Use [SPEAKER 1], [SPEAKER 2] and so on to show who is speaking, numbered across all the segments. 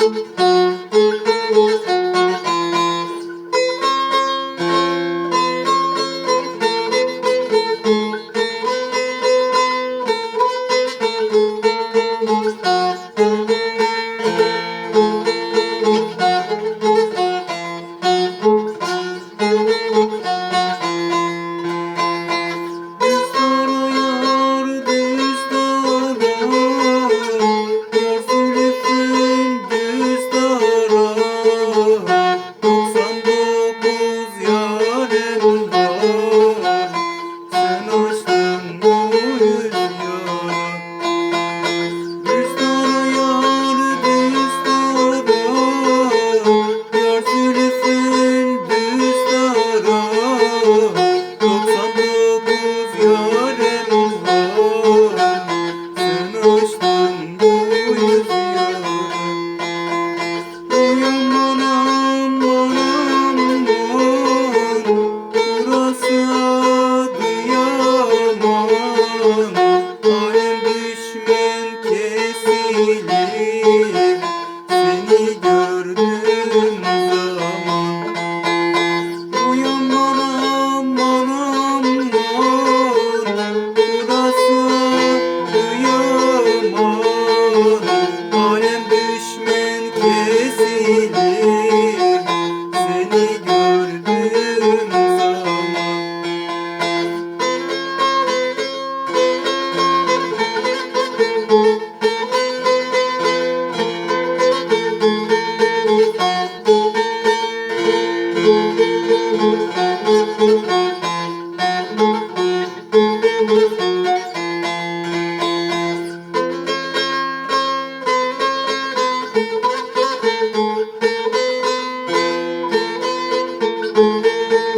[SPEAKER 1] thank you. değilim Seni gördüğüm zaman. Uyum anam anam mor Burası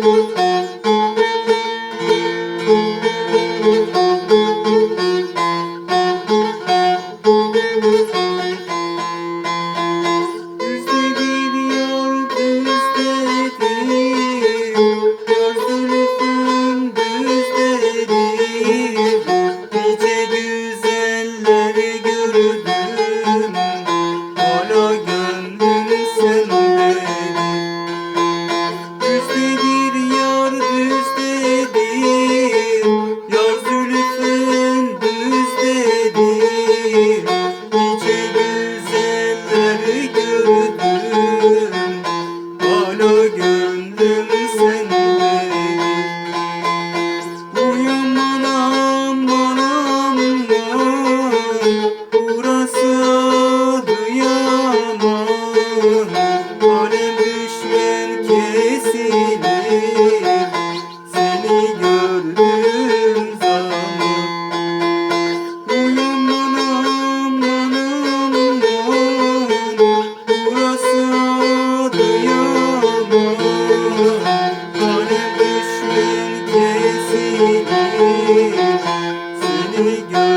[SPEAKER 1] Müzik aklım sendedir Uyan anam anam Burası duyamam Alem düşmen kesilir you.